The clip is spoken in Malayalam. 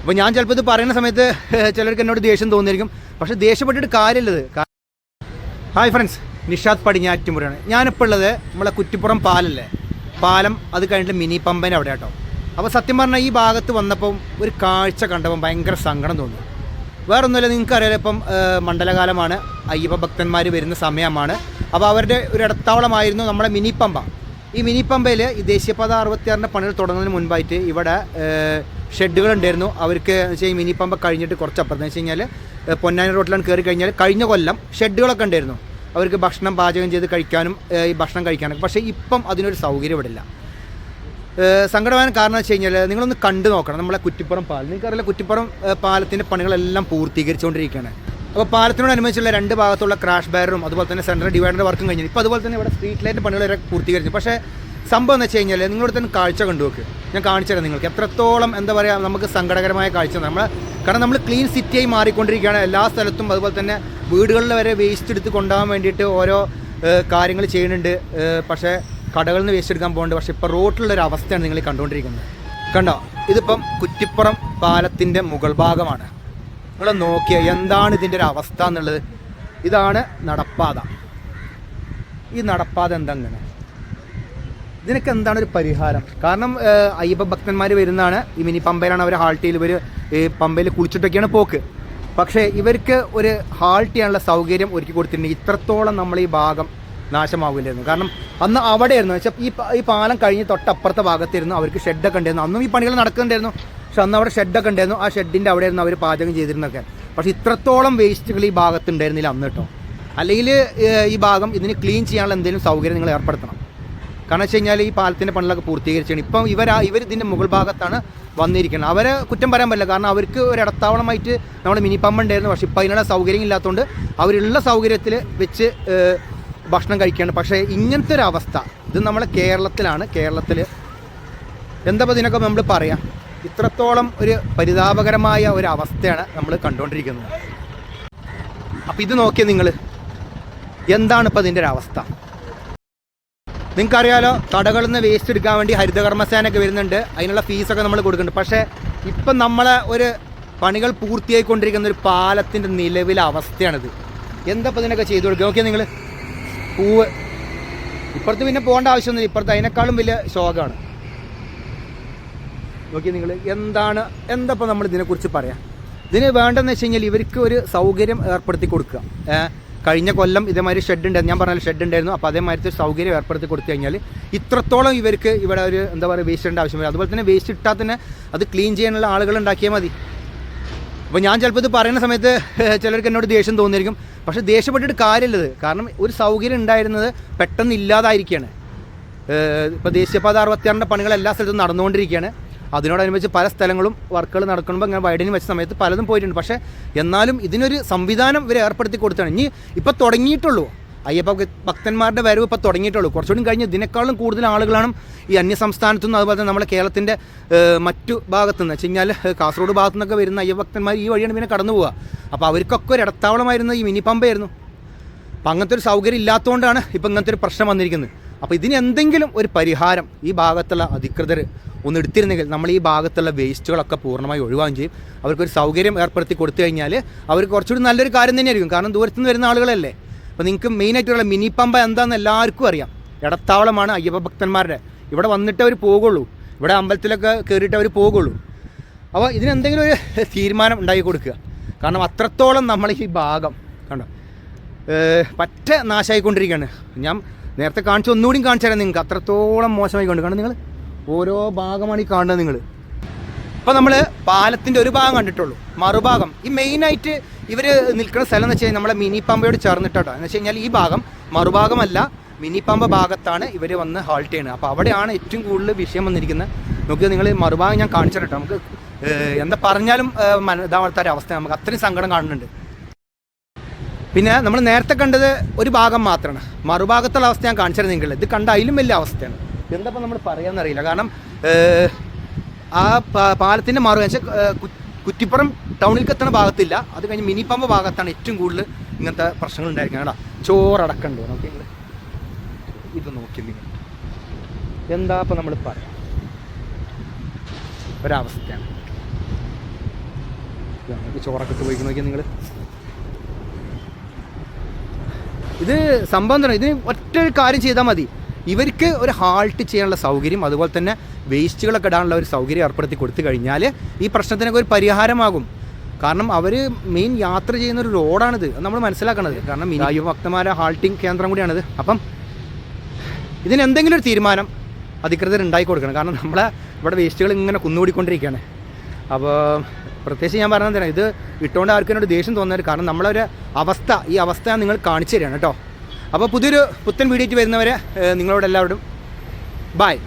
അപ്പോൾ ഞാൻ ചിലപ്പോൾ ഇത് പറയുന്ന സമയത്ത് ചിലർക്ക് എന്നോട് ദേഷ്യം തോന്നിയിരിക്കും. പക്ഷേ ദേഷ്യപ്പെട്ടിട്ട് കാര്യമില്ലത് ഹായ് ഫ്രണ്ട്സ് നിഷാദ് പടിഞ്ഞാറ്റുമുറാണ് ഞാനിപ്പോൾ ഉള്ളത് നമ്മളെ കുറ്റിപ്പുറം പാലല്ലേ? പാലം അത് കഴിഞ്ഞിട്ട് മിനി പമ്പേന്റെ അവിടെ കേട്ടോ അപ്പോൾ സത്യം പറഞ്ഞാൽ ഈ ഭാഗത്ത് വന്നപ്പം ഒരു കാഴ്ച കണ്ടപ്പം ഭയങ്കര സങ്കടം തോന്നി. വേറെ ഒന്നുമില്ല നിങ്ങൾക്ക് അറിയാലോ ഇപ്പം മണ്ഡലകാലമാണ്. അയ്യപ്പ ഭക്തന്മാർ വരുന്ന സമയമാണ്. അപ്പോൾ അവരുടെ ഒരു ഇടത്താവളമായിരുന്നു നമ്മുടെ മിനി പമ്പ. ഈ മിനി പമ്പയിൽ ഈ ദേശീയപാത അറുപത്തിയാറിന്റെ പണികൾ തുടങ്ങുന്നതിന് മുൻപായിട്ട് ഇവിടെ ഷെഡുകൾ ഉണ്ടായിരുന്നു അവർക്ക് വെച്ചാൽ മിനി പമ്പ കഴിഞ്ഞിട്ട് കുറച്ച് അപ്പുറത്ത് വെച്ച് കഴിഞ്ഞാൽ പൊന്നാനി റോട്ടിലാണ് കയറി കഴിഞ്ഞാൽ കഴിഞ്ഞ കൊല്ലം ഷെഡുകളൊക്കെ ഉണ്ടായിരുന്നു. അവർക്ക് ഭക്ഷണം പാചകം ചെയ്ത് കഴിക്കാനും ഈ ഭക്ഷണം കഴിക്കാനൊക്കെ. പക്ഷേ ഇപ്പം അതിനൊരു സൗകര്യം ഇവിടെ ഇല്ല സങ്കടമായ കാരണം വെച്ച് കഴിഞ്ഞാൽ നിങ്ങളൊന്ന് കണ്ടു നോക്കണം. നമ്മളെ കുറ്റിപ്പുറം പാലം. നിങ്ങൾക്കറിയില്ല കുറ്റിപ്പുറം പാലത്തിന്റെ പണികളെല്ലാം പൂർത്തീകരിച്ചുകൊണ്ടിരിക്കുകയാണ്. അപ്പോൾ പാലത്തിനോടനുബന്ധിച്ചുള്ള രണ്ട് ഭാഗത്തുള്ള ക്രാഷ് ബാരറും അതുപോലെ തന്നെ സെൻട്രൽ ഡിവൈഡർ വർക്കും കഴിഞ്ഞു. ഇപ്പോൾ അതുപോലെ തന്നെ ഇവിടെ സ്ട്രീറ്റ് ലൈറ്റ് പണികൾ വരെ പൂർത്തീകരിച്ചു. പക്ഷേ സംഭവം എന്ന് വെച്ച് കഴിഞ്ഞാൽ നിങ്ങളുടെ തന്നെ കാഴ്ച കണ്ടു നോക്ക്. ഞാൻ കാണിച്ചു തരാം നിങ്ങൾക്ക്. എത്രത്തോളം എന്താ പറയുക നമുക്ക് സങ്കടകരമായ കാഴ്ച നമ്മൾ കാരണം നമ്മൾ ക്ലീൻ സിറ്റിയായി മാറിക്കൊണ്ടിരിക്കുകയാണ്. എല്ലാ സ്ഥലത്തും അതുപോലെ തന്നെ വീടുകളിൽ വരെ വേസ്റ്റ് എടുത്ത് കൊണ്ടുപോകാൻ വേണ്ടിയിട്ട് ഓരോ കാര്യങ്ങൾ ചെയ്യുന്നുണ്ട്. പക്ഷേ കടകളിൽ നിന്ന് വേസ്റ്റ് എടുക്കാൻ പോകുന്നുണ്ട് പക്ഷേ ഇപ്പോൾ റോട്ടിലുള്ളൊരു അവസ്ഥയാണ് നിങ്ങൾ കണ്ടുകൊണ്ടിരിക്കുന്നത്. കണ്ടോ? ഇതിപ്പം കുറ്റിപ്പുറം പാലത്തിന്റെ മുകൾ ഭാഗമാണ്. നിങ്ങൾ നോക്കിയ എന്താണ് ഇതിന്റെ ഒരു അവസ്ഥ എന്നുള്ളത്? ഇതാണ് നടപ്പാത. ഈ നടപ്പാത എന്താ ഇങ്ങനെ ഇതിനൊക്കെ എന്താണ് ഒരു പരിഹാരം? കാരണം അയ്യപ്പ ഭക്തന്മാർ വരുന്നതാണ്. ഈ മിനി പമ്പയിലാണ് അവർ ഹാൾട്ട് ചെയ്ത് ഇവർ ഈ പമ്പയിൽ കുളിച്ചിട്ടൊക്കെയാണ് പോക്ക്. പക്ഷേ ഇവർക്ക് ഒരു ഹാൾട്ട് ചെയ്യാനുള്ള സൗകര്യം ഒരുക്കി കൊടുത്തിട്ടുണ്ട്. ഇത്രത്തോളം നമ്മൾ ഈ ഭാഗം നാശമാവില്ലായിരുന്നു. കാരണം അന്ന് അവിടെയായിരുന്നു. വെച്ചാൽ ഈ ഈ പാലം കഴിഞ്ഞ് തൊട്ടപ്പുറത്തെ ഭാഗത്തായിരുന്നു അവർക്ക് ഷെഡൊക്കെ ഉണ്ടായിരുന്നു. അന്നും ഈ പണികൾ നടക്കുന്നുണ്ടായിരുന്നു. പക്ഷെ അന്ന് അവിടെ ഷെഡൊക്കെ ഉണ്ടായിരുന്നു. ആ ഷെഡിന്റെ അവിടെയായിരുന്നു അവർ പാചകം ചെയ്തിരുന്നൊക്കെ പക്ഷേ ഇത്രത്തോളം വേസ്റ്റുകൾ ഈ ഭാഗത്ത് ഉണ്ടായിരുന്നില്ല അന്ന് കേട്ടോ. അല്ലെങ്കിൽ ഈ ഭാഗം ഇതിന് ക്ലീൻ ചെയ്യാനുള്ള എന്തെങ്കിലും സൗകര്യം നിങ്ങൾ ഏർപ്പെടുത്തണം. കാരണം വെച്ച് കഴിഞ്ഞാൽ ഈ പാലത്തിന്റെ പണികളൊക്കെ പൂർത്തീകരിച്ചാണ്. ഇപ്പം ഇവർ ഇവർ ഇതിന്റെ മുകൾ ഭാഗത്താണ് വന്നിരിക്കുന്നത്. അവരെ കുറ്റം പറയാൻ പറ്റില്ല. കാരണം അവർക്ക് ഒരു ഇടത്താവളമായിട്ട് നമ്മുടെ മിനി പമ്പ് ഉണ്ടായിരുന്നു. പക്ഷേ ഇപ്പം അതിനുള്ള സൗകര്യം ഇല്ലാത്തതുകൊണ്ട് അവരുള്ള സൗകര്യത്തിൽ വെച്ച് ഭക്ഷണം കഴിക്കുകയാണ് പക്ഷേ ഇങ്ങനത്തെ ഒരു അവസ്ഥ ഇത് നമ്മളെ കേരളത്തിലാണ്. കേരളത്തിൽ എന്താ ഇതിനൊക്കെ നമ്മൾ പറയാം? ഇത്രത്തോളം ഒരു പരിതാപകരമായ ഒരു അവസ്ഥയാണ് നമ്മൾ കണ്ടുകൊണ്ടിരിക്കുന്നത്. അപ്പം ഇത് നോക്കിയ നിങ്ങൾ എന്താണ് ഇപ്പം ഇതിന്റെ ഒരു അവസ്ഥ? നിങ്ങൾക്കറിയാലോ കടകളിൽ നിന്ന് വേസ്റ്റ് എടുക്കാൻ വേണ്ടി ഹരിതകർമ്മസേനയൊക്കെ വരുന്നുണ്ട്. അതിനുള്ള ഫീസൊക്കെ നമ്മൾ കൊടുക്കുന്നുണ്ട്. പക്ഷേ ഇപ്പം നമ്മളെ ഒരു പണികൾ പൂർത്തിയായിക്കൊണ്ടിരിക്കുന്ന ഒരു പാലത്തിന്റെ നിലവിലെ അവസ്ഥയാണിത്. എന്താ ഇപ്പം ഇതിനൊക്കെ ചെയ്തു കൊടുക്കുക? നോക്കിയാൽ നിങ്ങൾ പൂവ്. ഇപ്പുറത്ത് പിന്നെ പോകേണ്ട ആവശ്യമൊന്നുമില്ല ഇപ്പുറത്ത് അതിനേക്കാളും വലിയ ശോകമാണ്. നോക്കി നിങ്ങൾ എന്താണ് എന്താ ഇപ്പം നമ്മൾ ഇതിനെക്കുറിച്ച് പറയാം? ഇതിന് വേണ്ടതെന്ന് വെച്ച് കഴിഞ്ഞാൽ ഇവർക്ക് ഒരു സൗകര്യം ഏർപ്പെടുത്തി കൊടുക്കുക. കഴിഞ്ഞ കൊല്ലം ഇതേമാതിരി ഷെഡ് ഉണ്ടായിരുന്നു ഞാൻ പറഞ്ഞ ഷെഡ് ഉണ്ടായിരുന്നു. അപ്പോൾ അതേമാതിരി സൗകര്യം ഏർപ്പെടുത്തി കൊടുത്തു കഴിഞ്ഞാൽ ഇത്രത്തോളം ഇവർക്ക് ഇവിടെ ഒരു എന്താ പറയുക വേസ്റ്റ് ആവശ്യം വരും. അതുപോലെ തന്നെ വേസ്റ്റ് ഇട്ടാൽ തന്നെ അത് ക്ലീൻ ചെയ്യാനുള്ള ആളുകൾ ഉണ്ടാക്കിയാൽ മതി. അപ്പോൾ ഞാൻ ചിലപ്പോൾ ഇത് പറയുന്ന സമയത്ത് ചിലർക്ക് എന്നോട് ദേഷ്യം തോന്നിയിരിക്കും. പക്ഷേ ദേഷ്യപ്പെട്ടിട്ട് കാര്യമില്ലത്. കാരണം ഒരു സൗകര്യം ഉണ്ടായിരുന്നത് പെട്ടെന്ന് ഇല്ലാതായിരിക്കുകയാണ്. ഇപ്പോൾ ദേശീയപാത അറുപത്തിയാറിന്റെ പണികൾ എല്ലാ സ്ഥലത്തും നടന്നുകൊണ്ടിരിക്കുകയാണ്. അതിനോടനുബന്ധിച്ച് പല സ്ഥലങ്ങളും വർക്കുകൾ നടക്കുമ്പോൾ ഇങ്ങനെ വൈഡനിങ് വെച്ച സമയത്ത് പലതും പോയിട്ടുണ്ട്. പക്ഷേ എന്നാലും ഇതിനൊരു സംവിധാനം ഇവർ ഏർപ്പെടുത്തി കൊടുത്താണ്. ഇനി ഇപ്പോൾ തുടങ്ങിയിട്ടുള്ളൂ. അയ്യപ്പ ഭക്തന്മാരുടെ വരവ് ഇപ്പോൾ തുടങ്ങിയിട്ടുള്ളൂ. കുറച്ചുകൂടി കഴിഞ്ഞ് ഇതിനേക്കാളും കൂടുതൽ ആളുകളാണ് ഈ അന്യ സംസ്ഥാനത്തു നിന്ന് അതുപോലെ തന്നെ നമ്മുടെ കേരളത്തിന്റെ മറ്റു ഭാഗത്തു നിന്ന് വെച്ച് കഴിഞ്ഞാൽ കാസർഗോഡ് ഭാഗത്തു നിന്നൊക്കെ വരുന്ന അയ്യഭക്തന്മാർ ഈ വഴിയാണ് പിന്നെ കടന്നു പോവുക. അപ്പോൾ അവർക്കൊക്കെ ഒരു ഇടത്താവളമായിരുന്നു ഈ മിനി പമ്പയായിരുന്നു. അപ്പം അങ്ങനത്തെ ഒരു സൗകര്യം ഇല്ലാത്തതുകൊണ്ടാണ് ഇപ്പം ഇങ്ങനത്തെ ഒരു പ്രശ്നം വന്നിരിക്കുന്നത്. അപ്പോൾ ഇതിന് എന്തെങ്കിലും ഒരു പരിഹാരം ഈ ഭാഗത്തുള്ള അധികൃതർ ഒന്ന് എടുത്തിരുന്നെങ്കിൽ നമ്മൾ ഈ ഭാഗത്തുള്ള വേസ്റ്റുകളൊക്കെ പൂർണമായി ഒഴിവാകുകയും ചെയ്യും. അവർക്കൊരു സൗകര്യം ഏർപ്പെടുത്തി കൊടുത്തു കഴിഞ്ഞാൽ അവർക്ക് കുറച്ചുകൂടി നല്ലൊരു കാര്യം തന്നെയായിരിക്കും. കാരണം ദൂരത്തുനിന്ന് വരുന്ന ആളുകളല്ലേ? അപ്പോൾ നിങ്ങൾക്ക് മെയിനായിട്ടുള്ള മിനി പമ്പ എന്താണെന്ന് എല്ലാവർക്കും അറിയാം. ഇടത്താവളമാണ് അയ്യപ്പ ഭക്തന്മാരുടെ. ഇവിടെ വന്നിട്ട് അവർ പോകുള്ളൂ ഇവിടെ അമ്പലത്തിലൊക്കെ കയറിയിട്ട് അവർ പോകുള്ളൂ അപ്പോൾ ഇതിനെന്തെങ്കിലും ഒരു തീരുമാനം ഉണ്ടാക്കി കൊടുക്കുക. കാരണം അത്രത്തോളം നമ്മൾ ഈ ഭാഗം കണ്ടോ പറ്റ നാശമായിക്കൊണ്ടിരിക്കുകയാണ് ഞാൻ നേരത്തെ കാണിച്ചു ഒന്നുകൂടി കാണിച്ചു തരാം നിങ്ങൾക്ക്. അത്രത്തോളം മോശമായി കണ്ടു. കാരണം നിങ്ങൾ ഓരോ ഭാഗമാണ് ഈ കാണുന്നത് നിങ്ങൾ. അപ്പോൾ നമ്മൾ പാലത്തിന്റെ ഒരു ഭാഗം കണ്ടിട്ടുള്ളൂ. മറുഭാഗം. ഈ മെയിനായിട്ട് ഇവർ നിൽക്കുന്ന സ്ഥലം എന്ന് വെച്ച് നമ്മളെ മിനി പമ്പയോട് ചേർന്നിട്ടോ എന്ന് വെച്ച് കഴിഞ്ഞാൽ ഈ ഭാഗം മറുഭാഗമല്ല. മിനി പമ്പ ഭാഗത്താണ് ഇവർ വന്ന് ഹാൾട്ട് ചെയ്യുന്നത് അപ്പോൾ അവിടെയാണ് ഏറ്റവും കൂടുതൽ വിഷയം വന്നിരിക്കുന്നത്. നോക്കിയാൽ നിങ്ങൾ മറുഭാഗം ഞാൻ കാണിച്ചിട്ടോ നമുക്ക് എന്താ പറഞ്ഞാലും ഇതാവാത്ത ഒരു അവസ്ഥ. നമുക്ക് അത്രയും സങ്കടം കാണുന്നുണ്ട്. പിന്നെ നമ്മൾ നേരത്തെ കണ്ടത് ഒരു ഭാഗം മാത്രമാണ്. മറുഭാഗത്തുള്ള അവസ്ഥ ഞാൻ കാണിച്ചത് നിങ്ങൾ ഇത് കണ്ട അതിലും വലിയ അവസ്ഥയാണ്. എന്താ നമ്മൾ പറയാമെന്നറിയില്ല കാരണം ആ പാലത്തിന്റെ മറു വെച്ചാൽ കുറ്റിപ്പുറം ടൗണിലേക്ക് എത്തുന്ന ഭാഗത്തില്ല. അത് കഴിഞ്ഞ് മിനി ഭാഗത്താണ് ഏറ്റവും കൂടുതൽ ഇങ്ങനത്തെ പ്രശ്നങ്ങൾ ഉണ്ടായിരിക്കുന്നത് കേട്ടോ. ചോറടക്കണ്ടോ നോക്കി ഇത് നോക്കി നിങ്ങൾ എന്താ ഇപ്പം നമ്മൾ പറയാം? ഒരവസ്ഥയാണ്. ചോറൊക്കെ പോയിക്ക് നോക്കിയാൽ നിങ്ങൾ ഇത് സംഭവം തന്നെ ഇതിന് ഒറ്റ ഒരു കാര്യം ചെയ്താൽ മതി. ഇവർക്ക് ഒരു ഹാൾട്ട് ചെയ്യാനുള്ള സൗകര്യം അതുപോലെ തന്നെ വേസ്റ്റുകളൊക്കെ ഇടാനുള്ള ഒരു സൗകര്യം ഏർപ്പെടുത്തി കൊടുത്തു കഴിഞ്ഞാൽ ഈ പ്രശ്നത്തിനൊക്കെ ഒരു പരിഹാരമാകും. കാരണം അവർ മെയിൻ യാത്ര ചെയ്യുന്ന ഒരു റോഡാണിത് നമ്മൾ മനസ്സിലാക്കണത്. കാരണം യുവഭക്തന്മാരെ ഹാൾട്ടിങ് കേന്ദ്രം കൂടിയാണിത്. അപ്പം ഇതിന് എന്തെങ്കിലും ഒരു തീരുമാനം അധികൃതർ ഉണ്ടാക്കി കൊടുക്കണം. കാരണം നമ്മളെ ഇവിടെ വേസ്റ്റുകൾ ഇങ്ങനെ കുന്നുകൂടിക്കൊണ്ടിരിക്കുകയാണ്. അപ്പോൾ പ്രത്യേകിച്ച് ഞാൻ പറഞ്ഞത് ഇത് ഇട്ടുകൊണ്ട് ആർക്കും ദേഷ്യം തോന്നരുത്. കാരണം നമ്മളൊരു അവസ്ഥ ഈ അവസ്ഥ നിങ്ങൾ കാണിച്ചു തരികയാണ് കേട്ടോ. അപ്പോൾ പുതിയൊരു പുത്തൻ വീഡിയോയ്ക്ക് വരുന്നവരെ നിങ്ങളോട് എല്ലാവരോടും ബായ്